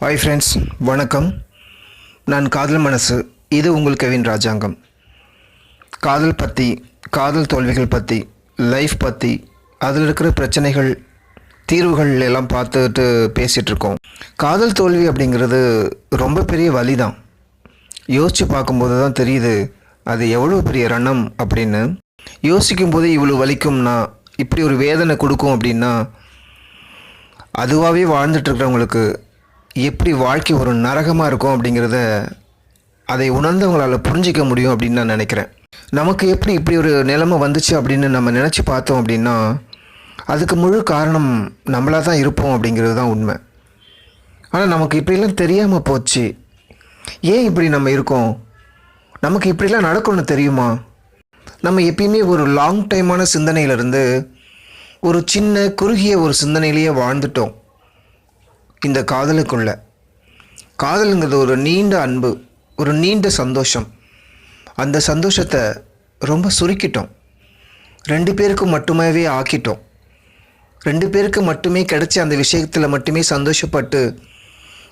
Hi friends வணக்கம். நான் காதல் மனசு இது உங்கள் கெவின் ராஜாங்கம். காதல் பற்றி காதல் தோல்விகள் பற்றி லைஃப் பற்றி அதில் இருக்கிற பிரச்சனைகள் தீர்வுகள் எல்லாம் பார்த்துட்டு பேசிகிட்ருக்கோம் காதல் தோல்வி அப்படிங்கிறது ரொம்ப பெரிய வலி தான் யோசித்து பார்க்கும்போது தான் தெரியுது அது எவ்வளோ பெரிய ரணம் அப்படின்னு. யோசிக்கும் போது இவ்வளோ வலிக்கும்னா இப்படி ஒரு வேதனை கொடுக்கும் அப்படின்னா அதுவாகவே வாழ்ந்துட்டுருக்கிறவங்களுக்கு எப்படி வாழ்க்கை ஒரு நரகமாக இருக்கும் அப்படிங்கிறத அதை உணர்ந்தவங்களால் புரிஞ்சிக்க முடியும் அப்படின்னு நான் நினைக்கிறேன். நமக்கு எப்படி இப்படி ஒரு நிலைமை வந்துச்சு அப்படின்னு நம்ம நினச்சி பார்த்தோம் அப்படின்னா அதுக்கு முழு காரணம் நம்மளாக தான் இருப்போம் அப்படிங்கிறது தான் உண்மை. ஆனால் நமக்கு இப்படிலாம் தெரியாமல் போச்சு. ஏன் இப்படி நம்ம இருக்கோம்? நமக்கு இப்படிலாம் நடக்கும்னு தெரியுமா? நம்ம எப்பயுமே ஒரு லாங் டைமான சிந்தனையிலிருந்து ஒரு சின்ன குறுகிய ஒரு சிந்தனையிலேயே வாழ்ந்துட்டோம். இந்த காதலுக்குள்ள. காதலுங்கிறது ஒரு நீண்ட அன்பு ஒரு நீண்ட சந்தோஷம். அந்த சந்தோஷத்தை ரொம்ப சுருக்கிட்டோம். ரெண்டு பேருக்கு மட்டுமே ஆக்கிட்டோம். ரெண்டு பேருக்கு மட்டுமே கிடைச்ச அந்த விஷயத்தில் மட்டுமே சந்தோஷப்பட்டு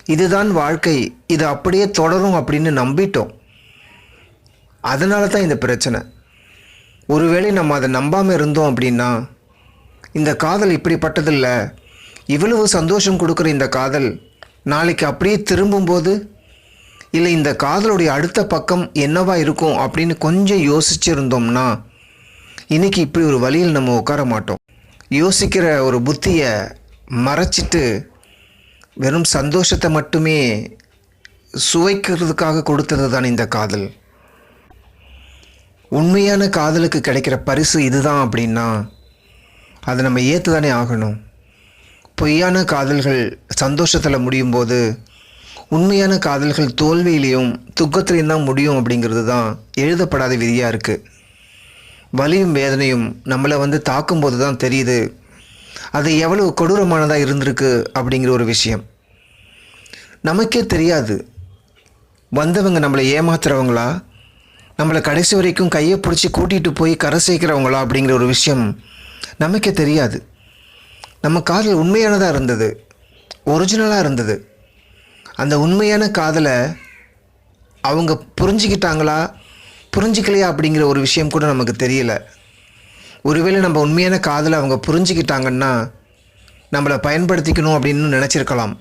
இதுதான் வாழ்க்கை இது அப்படியே தொடரும் அப்படின்னு நம்பிட்டோம். அதனால தான் இந்த பிரச்சனை. ஒருவேளை நம்ம அதை நம்பாமல் இருந்தோம் அப்படின்னா இந்த காதல் இப்படிப்பட்டதில்லை. இவ்வளவு சந்தோஷம் கொடுக்குற இந்த காதல் நாளைக்கு அப்படியே திரும்பும்போது இல்லை இந்த காதலுடைய அடுத்த பக்கம் என்னவா இருக்கும்? அப்படின்னு கொஞ்சம் யோசிச்சிருந்தோம்னா இன்னைக்கு இப்படி ஒரு வழியில் நம்ம உட்கார மாட்டோம். யோசிக்கிற ஒரு புத்தியை மறைச்சிட்டு வெறும் சந்தோஷத்தை மட்டுமே சுவைக்கிறதுக்காக கொடுத்தது தான் இந்த காதல். உண்மையான காதலுக்கு கிடைக்கிற பரிசு இதுதான் அப்படின்னா அதை நம்ம ஏற்று தானே ஆகணும். பொய்யான காதல்கள் சந்தோஷத்தில் முடியும் போது உண்மையான காதல்கள் தோல்வியிலையும் துக்கத்திலையும் தான் முடியும் அப்படிங்கிறது தான் எழுதப்படாத விதியாக இருக்குது வலியும் வேதனையும் நம்மளை வந்து தாக்கும்போது தான் தெரியுது அது எவ்வளவு கொடூரமானதாக இருந்திருக்கு அப்படிங்கிற ஒரு விஷயம். நமக்கே தெரியாது. வந்தவங்க நம்மளை ஏமாத்துறவங்களா? நம்மளை கடைசி வரைக்கும் கையை பிடிச்சி கூட்டிகிட்டு போய் கரை சேர்க்குறவங்களா அப்படிங்கிற ஒரு விஷயம் நமக்கே தெரியாது. நம்ம காதல் உண்மையானதாக இருந்தது. ஒரிஜினலாக இருந்தது. அந்த உண்மையான காதலை அவங்க புரிஞ்சுக்கிட்டாங்களா? புரிஞ்சிக்கலையா அப்படிங்கிற ஒரு விஷயம் கூட நமக்கு தெரியல. ஒருவேளை நம்ம உண்மையான காதலை அவங்க புரிஞ்சுக்கிட்டாங்கன்னா நம்மளை பயன்படுத்திக்கணும் அப்படின்னு நினச்சிருக்கலாம்.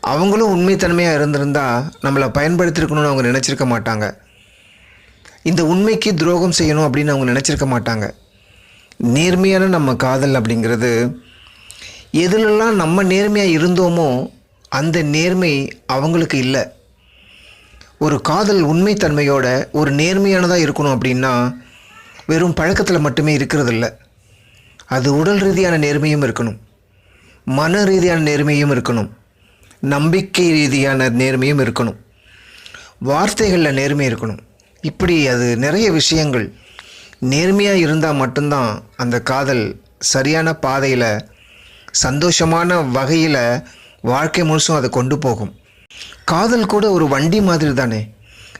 அவங்களும் உண்மைத்தன்மையாக இருந்திருந்தால் நம்மளை பயன்படுத்திருக்கணும்னு அவங்க நினச்சிருக்க மாட்டாங்க. இந்த உண்மைக்கு துரோகம் செய்யணும் அப்படின்னு அவங்க நினச்சிருக்க மாட்டாங்க. நேர்மையான நம்ம காதல் அப்படிங்கிறது எதுலெல்லாம் நம்ம நேர்மையாக இருந்தோமோ அந்த நேர்மை அவங்களுக்கு இல்லை. ஒரு காதல் உண்மைத்தன்மையோட ஒரு நேர்மையானதாக இருக்கணும் அப்படின்னா வெறும் பழக்கத்தில் மட்டுமே இருக்கிறதில்ல. அது உடல் ரீதியான நேர்மையும் இருக்கணும். மன ரீதியான நேர்மையும் இருக்கணும். நம்பிக்கை ரீதியான நேர்மையும் இருக்கணும். வார்த்தைகளில் நேர்மை இருக்கணும். இப்படி அது நிறைய விஷயங்கள் நேர்மையாக இருந்தால் மட்டும்தான் அந்த காதல் சரியான பாதையில் சந்தோஷமான வகையில் வாழ்க்கை முழுசும் அதை கொண்டு போகும். காதல் கூட ஒரு வண்டி மாதிரி தானே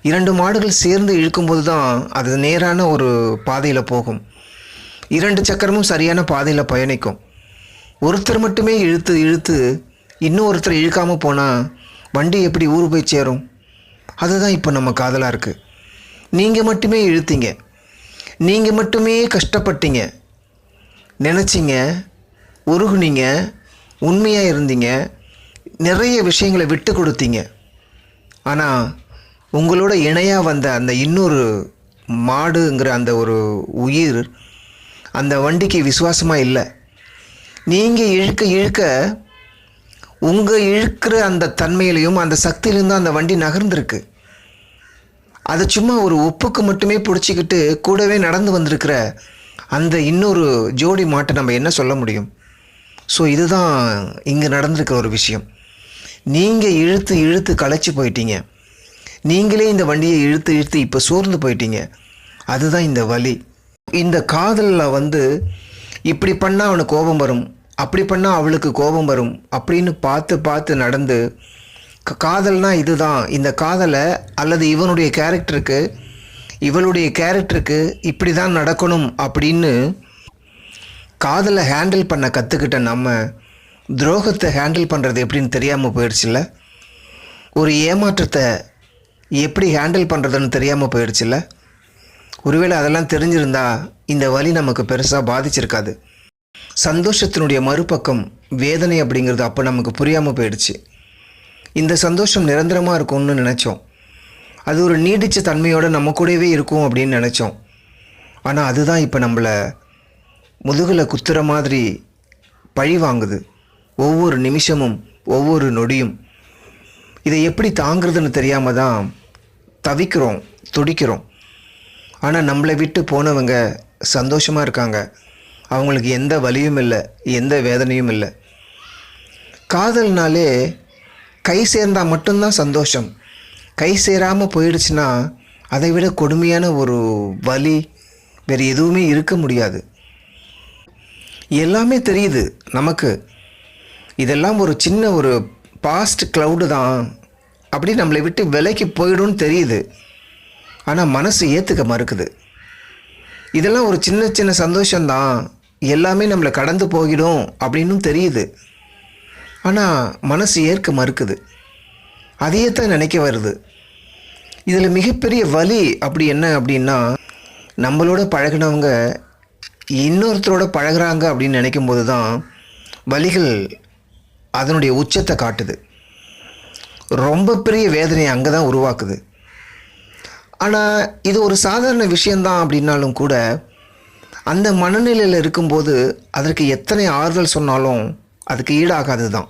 இரண்டு மாடுகள் சேர்ந்து இழுக்கும்போது தான் அது நேரான ஒரு பாதையில் போகும். இரண்டு சக்கரமும் சரியான பாதையில் பயணிக்கும். ஒருத்தர் மட்டுமே இழுத்து இழுத்து இன்னும் ஒருத்தர் இழுக்காமல் போனால் வண்டி எப்படி ஊர் போய் சேரும்? அதுதான் இப்போ நம்ம காதலாக இருக்குது நீங்கள் மட்டுமே இழுத்தீங்க. நீங்கள் மட்டுமே கஷ்டப்பட்டீங்க. நினச்சிங்க உருகுனீங்க உண்மையாக இருந்தீங்க நிறைய விஷயங்களை விட்டு கொடுத்தீங்க. ஆனால் உங்களோட இணையாக வந்த அந்த இன்னொரு மாடுங்கிற அந்த ஒரு உயிர் அந்த வண்டிக்கு விசுவாசமாக இல்லை. நீங்கள் இழுக்க இழுக்க உங்கள் இழுக்கிற அந்த தன்மையிலையும் அந்த சக்தியிலையும் தான் அந்த வண்டி நகர்ந்திருக்கு. அதை சும்மா ஒரு ஒப்புக்கு மட்டுமே பிடிச்சிக்கிட்டு கூடவே நடந்து வந்திருக்கிற அந்த இன்னொரு ஜோடி மாட்டை நம்ம என்ன சொல்ல முடியும்? ஸோ இதுதான் இங்கே நடந்திருக்கிற ஒரு விஷயம். நீங்கள் இழுத்து இழுத்து களைச்சி போயிட்டீங்க. நீங்களே இந்த வண்டியை இழுத்து இழுத்து இப்போ சோர்ந்து போயிட்டீங்க. அதுதான் இந்த வலி. இந்த காதலில் வந்து இப்படி பண்ணால் அவனுக்கு கோபம் வரும். அப்படி பண்ணால் அவளுக்கு கோபம் வரும். அப்படின்னு பார்த்து பார்த்து நடந்து காதல்னா இதுதான். இந்த காதலை அல்லது இவனுடைய கேரக்டருக்கு இவளுடைய கேரக்டருக்கு இப்படி தான் நடக்கணும் அப்படின்னு காதலை ஹேண்டில் பண்ண கற்றுக்கிட்ட நம்ம துரோகத்தை ஹேண்டில் பண்ணுறது எப்படின்னு தெரியாமல் போயிடுச்சுல்ல? ஒரு ஏமாற்றத்தை எப்படி ஹேண்டில் பண்ணுறதுன்னு தெரியாமல் போயிடுச்சுல்ல? ஒருவேளை அதெல்லாம் தெரிஞ்சிருந்தா இந்த வழி நமக்கு பெருசாக பாதிச்சிருக்காது. சந்தோஷத்தினுடைய மறுபக்கம் வேதனை அப்படிங்கிறது அப்போ நமக்கு புரியாமல் போயிடுச்சு. இந்த சந்தோஷம் நிரந்தரமாக இருக்கும்னு நினச்சோம். அது ஒரு நீடித்த தன்மையோடு நம்ம கூடவே இருக்கும் அப்படின்னு நினச்சோம். ஆனால் அதுதான் இப்போ நம்மளை முதுகில் குத்துற மாதிரி பழி வாங்குது. ஒவ்வொரு நிமிஷமும் ஒவ்வொரு நொடியும். இதை எப்படி தாங்கிறதுன்னு தெரியாமல் தான் தவிக்கிறோம் துடிக்கிறோம். ஆனால் நம்மளை விட்டு போனவங்க சந்தோஷமாக இருக்காங்க. அவங்களுக்கு எந்த வலியும் இல்லை எந்த வேதனையும் இல்லை. காதல்னாலே கை சேர்ந்தால் மட்டும்தான் சந்தோஷம். கை சேராமல் போயிடுச்சுன்னா அதை விட கொடுமையான ஒரு வலி வேறு எதுவுமே இருக்க முடியாது. எல்லாமே தெரியுது நமக்கு. இதெல்லாம் ஒரு சின்ன ஒரு பாஸ்ட் க்ளவுடு தான். அப்படி நம்மளை விட்டு விலைக்கு போயிடும்னு தெரியுது. ஆனால் மனசு ஏற்றுக்க மறுக்குது. இதெல்லாம் ஒரு சின்ன சின்ன சந்தோஷம்தான். எல்லாமே நம்மளை கடந்து போகிடும் அப்படின்னும் தெரியுது. ஆனால் மனசு ஏற்க மறுக்குது. அதையே தான் நினைக்க வருது. இதில் மிகப்பெரிய வலி அப்படி என்ன அப்படின்னா நம்மளோட பழகினவங்க இன்னொருத்தரோட பழகுறாங்க அப்படின்னு நினைக்கும் போது தான் வலிகள் அதனுடைய உச்சத்தை காட்டுது. ரொம்ப பெரிய வேதனையை அங்கே தான் உருவாக்குது. ஆனால் இது ஒரு சாதாரண விஷயந்தான் அப்படின்னாலும் கூட அந்த மனநிலையில் இருக்கும்போது அதற்கு எத்தனை ஆறுதல் சொன்னாலும் அதுக்கு ஈடாகாது தான்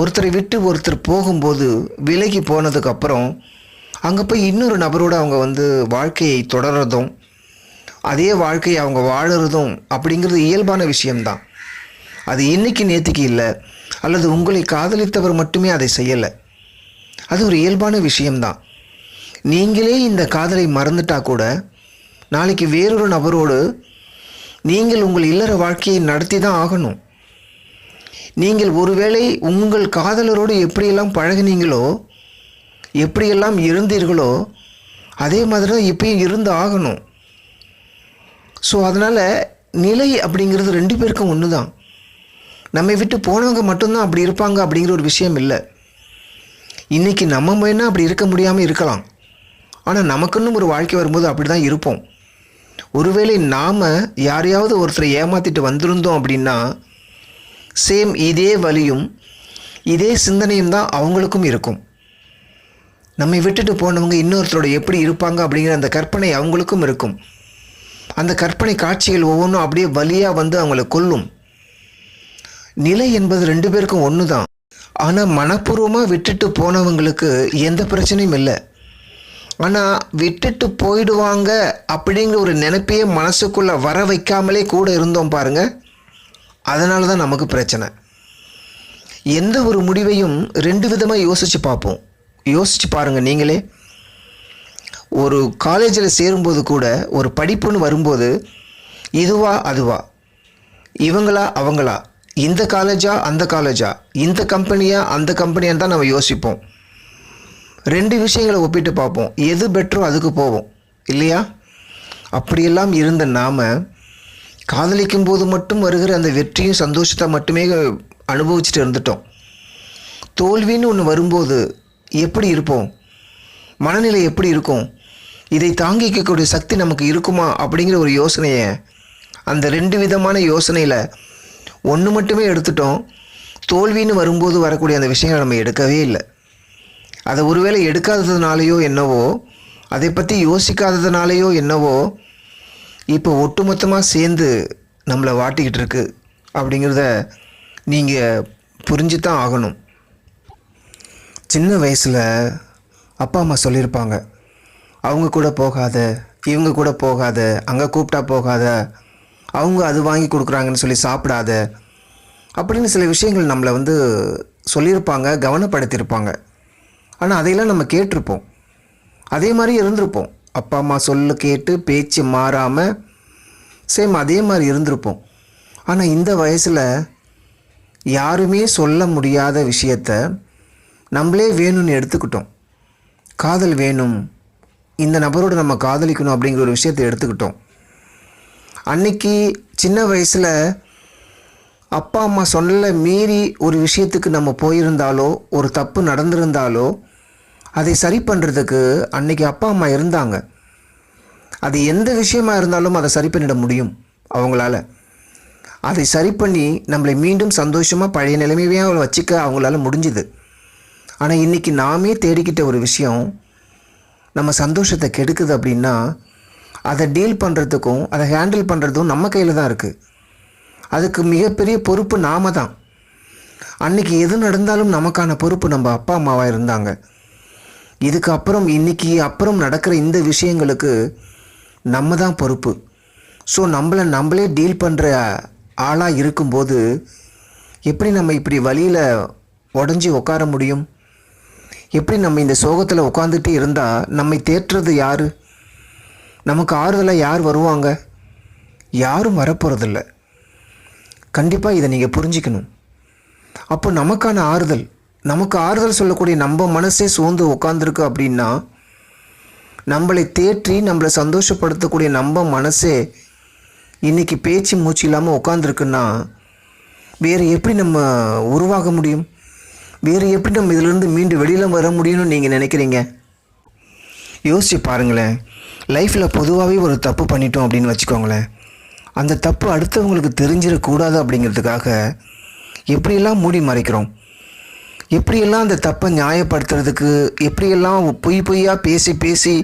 ஒருத்தரை விட்டு ஒருத்தர் போகும்போது விலகி போனதுக்கப்புறம் அங்கே போய் இன்னொரு நபரோடு அவங்க வந்து வாழ்க்கையை தொடர்றதும் அதே வாழ்க்கையை அவங்க வாழறதும் அப்படிங்கிறது இயல்பான விஷயம்தான். அது இன்னைக்கு நேற்றுக்கு இல்லை அல்லது உங்களை காதலித்தவர் மட்டுமே அதை செய்யலை. அது ஒரு இயல்பான விஷயம்தான். நீங்களே இந்த காதலை மறந்துட்டா கூட நாளைக்கு வேறொரு நபரோடு நீங்கள் உங்கள் இல்லற வாழ்க்கையை நடத்தி தான் ஆகணும். நீங்கள் ஒருவேளை உங்கள் காதலரோடு எப்படியெல்லாம் பழகினீங்களோ எப்படியெல்லாம் இருந்தீர்களோ அதே மாதிரி தான் இப்பயும் இருந்து ஆகணும். ஸோ அதனால் நிலை அப்படிங்கிறது ரெண்டு பேருக்கும் ஒன்று தான் நம்மை விட்டு போனவங்க மட்டும்தான் அப்படி இருப்பாங்க அப்படிங்கிற ஒரு விஷயம் இல்லை. இன்றைக்கி நம்ம வேணால் அப்படி இருக்க முடியாமல் இருக்கலாம். ஆனால் நமக்குன்னு ஒரு வாழ்க்கை வரும்போது அப்படி தான் இருப்போம். ஒருவேளை நாம் யாரையாவது ஒருத்தரை ஏமாற்றிட்டு வந்திருந்தோம் அப்படின்னா சேம் இதே வலியும் இதே சிந்தனையும் தான் அவங்களுக்கும் இருக்கும். நம்மை விட்டுட்டு போனவங்க இன்னொருத்தரோட எப்படி இருப்பாங்க அப்படிங்கிற அந்த கற்பனை அவங்களுக்கும் இருக்கும். அந்த கற்பனை காட்சிகள் ஒவ்வொன்றும் அப்படியே வலியாக வந்து அவங்கள கொல்லும். நிலை என்பது ரெண்டு பேருக்கும் ஒன்று தான் ஆனால் மனப்பூர்வமாக விட்டுட்டு போனவங்களுக்கு எந்த பிரச்சனையும் இல்லை. ஆனால் விட்டுட்டு போயிடுவாங்க அப்படிங்கிற ஒரு நினைப்பையே மனசுக்குள்ளே வர வைக்காமலே கூட இருந்தோம் பாருங்கள் அதனால தான் நமக்கு பிரச்சனை. எந்த ஒரு முடிவையும் ரெண்டு விதமாக யோசித்து பார்ப்போம். யோசித்து பாருங்கள் நீங்களே. ஒரு காலேஜில் சேரும்போது கூட ஒரு படிப்புன்னு வரும்போது இதுவா அதுவா? இவங்களா அவங்களா? இந்த காலேஜா அந்த காலேஜா? இந்த கம்பெனியா அந்த கம்பெனியான்னு தான் நம்ம யோசிப்போம். ரெண்டு விஷயங்களை ஒப்பிட்டு பார்ப்போம். எது பெட்டரோ அதுக்கு போவோம். இல்லையா? அப்படியெல்லாம் இருந்த நாம் காதலிக்கும் போது மட்டும் வருகிற அந்த வெற்றியும் சந்தோஷத்தை மட்டுமே அனுபவிச்சுட்டு இருந்துட்டோம். தோல்வின்னு ஒன்று வரும்போது எப்படி இருப்போம்? மனநிலை எப்படி இருக்கும்? இதை தாங்கிக்கக்கூடிய சக்தி நமக்கு இருக்குமா? அப்படிங்கிற ஒரு யோசனையை அந்த ரெண்டு விதமான யோசனையில் ஒன்று மட்டுமே எடுத்துட்டோம். தோல்வின்னு வரும்போது வரக்கூடிய அந்த விஷயங்களை நம்ம எடுக்கவே இல்லை. அதை ஒருவேளை எடுக்காததுனாலேயோ என்னவோ அதை பற்றி யோசிக்காததுனாலேயோ என்னவோ இப்போ ஒட்டுமொத்தமாக சேர்ந்து நம்மளை வாட்டிக்கிட்டு இருக்கு அப்படிங்கிறத நீங்கள் புரிஞ்சு தான் ஆகணும். சின்ன வயசில் அப்பா அம்மா சொல்லியிருப்பாங்க அவங்க கூட போகாத இவங்க கூட போகாத அங்கே கூப்பிட்டா போகாத அவங்க அது வாங்கி கொடுக்குறாங்கன்னு சொல்லி சாப்பிடாத அப்படின்னு சில விஷயங்கள் நம்மளை வந்து சொல்லியிருப்பாங்க கவனப்படுத்தியிருப்பாங்க. ஆனால் அதையெல்லாம் நம்ம கேட்டிருப்போம். அதே மாதிரி இருந்திருப்போம். அப்பா அம்மா சொல்ல கேட்டு பேச்சு மாறாமல் சேம் அதே மாதிரி இருந்திருப்போம். ஆனால் இந்த வயசில் யாருமே சொல்ல முடியாத விஷயத்த நம்மளே வேணும்னு எடுத்துக்கிட்டோம். காதல் வேணும். இந்த நபரோடு நம்ம காதலிக்கணும் அப்படிங்கிற ஒரு விஷயத்தை எடுத்துக்கிட்டோம். அன்னைக்கு சின்ன வயசில் அப்பா அம்மா சொல்ல மீறி ஒரு விஷயத்துக்கு நம்ம போயிருந்தாலோ ஒரு தப்பு நடந்திருந்தாலோ அதை சரி பண்ணுறதுக்கு அன்னைக்கு அப்பா அம்மா இருந்தாங்க. அது எந்த விஷயமா இருந்தாலும் அதை சரி பண்ணிட முடியும் அவங்களால. அதை சரி பண்ணி நம்மளை மீண்டும் சந்தோஷமாக பழைய நிலைமையே வச்சுக்க அவங்களால முடிஞ்சுது. ஆனால் இன்றைக்கி நாமே தேடிக்கிட்ட ஒரு விஷயம் நம்ம சந்தோஷத்தை கெடுக்குது அப்படின்னா அதை டீல் பண்ணுறதுக்கும் அதை ஹேண்டில் பண்ணுறதும் நம்ம கையில் தான் இருக்குது அதுக்கு மிகப்பெரிய பொறுப்பு நாம தான். அன்றைக்கி எது நடந்தாலும் நமக்கான பொறுப்பு நம்ம அப்பா அம்மாவாக இருந்தாங்க. இதுக்கு அப்புறம் இன்னைக்கு அப்புறம் நடக்கிற இந்த விஷயங்களுக்கு நம்ம தான் பொறுப்பு. ஸோ நம்மளை நம்மளே டீல் பண்ணுற ஆளாக இருக்கும்போது எப்படி நம்ம இப்படி வழியில் உடஞ்சி உட்கார முடியும்? எப்படி நம்ம இந்த சோகத்தில் உட்காந்துட்டு இருந்தால் நம்மை தேற்றுறது யார்? நமக்கு ஆறுதலாக யார் வருவாங்க? யாரும் வரப்போகிறதில்ல கண்டிப்பாக இதை நீங்கள் புரிஞ்சிக்கணும். அப்போ நமக்கான ஆறுதல் நமக்கு ஆறுதல் சொல்லக்கூடிய நம்ம மனசே சோர்ந்து உட்காந்துருக்கு அப்படின்னா நம்மளை தேற்றி நம்மளை சந்தோஷப்படுத்தக்கூடிய நம்ம மனசே இன்றைக்கி பேச்சு மூச்சு இல்லாமல் உட்காந்துருக்குன்னா வேறு எப்படி நம்ம உருவாக முடியும்? வேறு எப்படி நம்ம இதிலிருந்து மீண்டு வெளியில் வர முடியும்னு நீங்கள் நினைக்கிறீங்க? யோசிச்சு பாருங்களேன். லைஃப்பில் பொதுவாகவே ஒரு தப்பு பண்ணிட்டோம் அப்படின்னு வச்சுக்கோங்களேன். அந்த தப்பு அடுத்தவங்களுக்கு தெரிஞ்சிடக்கூடாது அப்படிங்கிறதுக்காக எப்படியெல்லாம் மூடி மறைக்கிறோம்? எப்படியெல்லாம் அந்த தப்பை நியாயப்படுத்துறதுக்கு எப்படியெல்லாம் பொய் பொய்யாக பேசி பேசி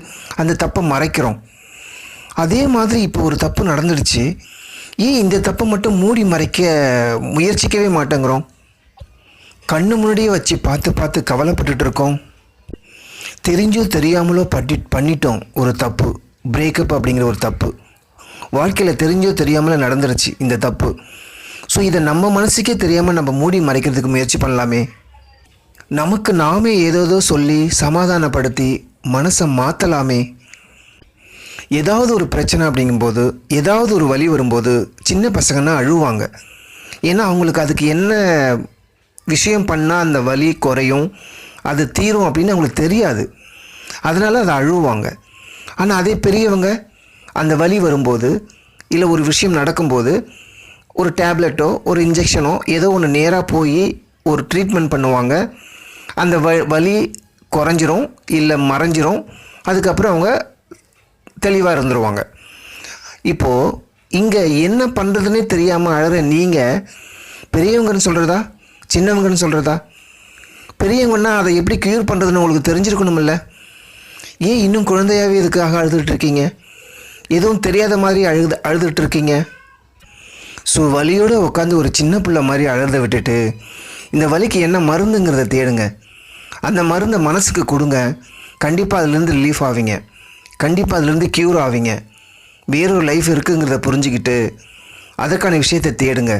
அந்த தப்பை மறைக்கிறோம். அதே மாதிரி இப்போ ஒரு தப்பு நடந்துடுச்சு. ஏன் இந்த தப்பை மட்டும் மூடி மறைக்க முயற்சிக்கவே மாட்டேங்கிறோம்? கண்ணு முன்னாடியே வச்சு பார்த்து பார்த்து கவலைப்பட்டுட்டு இருக்கோம். தெரிஞ்சோ தெரியாமலோ பட்டி பண்ணிட்டோம் ஒரு தப்பு. பிரேக்கப் அப்படிங்கிற ஒரு தப்பு. வாழ்க்கையில் தெரிஞ்சோ தெரியாமலோ நடந்துருச்சு இந்த தப்பு. ஸோ இதை நம்ம மனசுக்கே தெரியாமல் நம்ம மூடி மறைக்கிறதுக்கு முயற்சி பண்ணலாமே. நமக்கு நாமே ஏதோதோ சொல்லி சமாதானப்படுத்தி மனசை மாற்றலாமே ஏதாவது ஒரு பிரச்சனை அப்படிங்கும்போது ஏதாவது ஒரு வழி வரும்போது சின்ன பசங்கன்னா அழுவாங்க. ஏன்னா அவங்களுக்கு அதுக்கு என்ன விஷயம் பண்ணால் அந்த வலி குறையும் அது தீரும் அப்படின்னு அவங்களுக்கு தெரியாது. அதனால் அதை அழுவாங்க. ஆனால் அதே பெரியவங்க அந்த வலி வரும்போது இல்லை ஒரு விஷயம் நடக்கும்போது ஒரு டேப்லெட்டோ ஒரு இன்ஜெக்ஷனோ ஏதோ ஒன்று நேராக போய் ஒரு ட்ரீட்மெண்ட் பண்ணுவாங்க. அந்த வ வலி குறைஞ்சிரும் இல்லை மறைஞ்சிரும் அதுக்கப்புறம் அவங்க தெளிவாக இருந்துருவாங்க. இப்போது இங்கே என்ன பண்ணுறதுனே தெரியாமல் அழகிற நீங்கள் பெரியவங்கன்னு சொல்கிறதா சின்னவங்கன்னு சொல்கிறதா பெரியவங்கன்னா அதை எப்படி க்யூர் பண்ணுறதுன்னு உங்களுக்கு தெரிஞ்சிருக்கணுமில்ல? ஏன் இன்னும் குழந்தையாகவே இதுக்காக அழுதுகிட்ருக்கீங்க எதுவும் தெரியாத மாதிரி அழுது அழுதுகிட்ருக்கீங்க ஸோ வழியோடு உட்காந்து ஒரு சின்ன பிள்ளை மாதிரி அழுத விட்டுட்டு இந்த வலிக்கு என்ன மருந்துங்கிறத தேடுங்க. அந்த மருந்தை மனசுக்கு கொடுங்க. கண்டிப்பாக அதுலேருந்து ரிலீஃப் ஆவீங்க. கண்டிப்பாக அதுலேருந்து க்யூர் ஆவீங்க. வேறொரு லைஃப் இருக்குங்கிறத புரிஞ்சுக்கிட்டு அதற்கான விஷயத்தை தேடுங்க.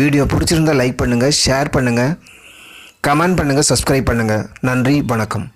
வீடியோ பிடிச்சிருந்தா லைக் பண்ணுங்கள் ஷேர் பண்ணுங்கள் கமெண்ட் பண்ணுங்கள் சப்ஸ்கிரைப் பண்ணுங்கள் நன்றி வணக்கம்.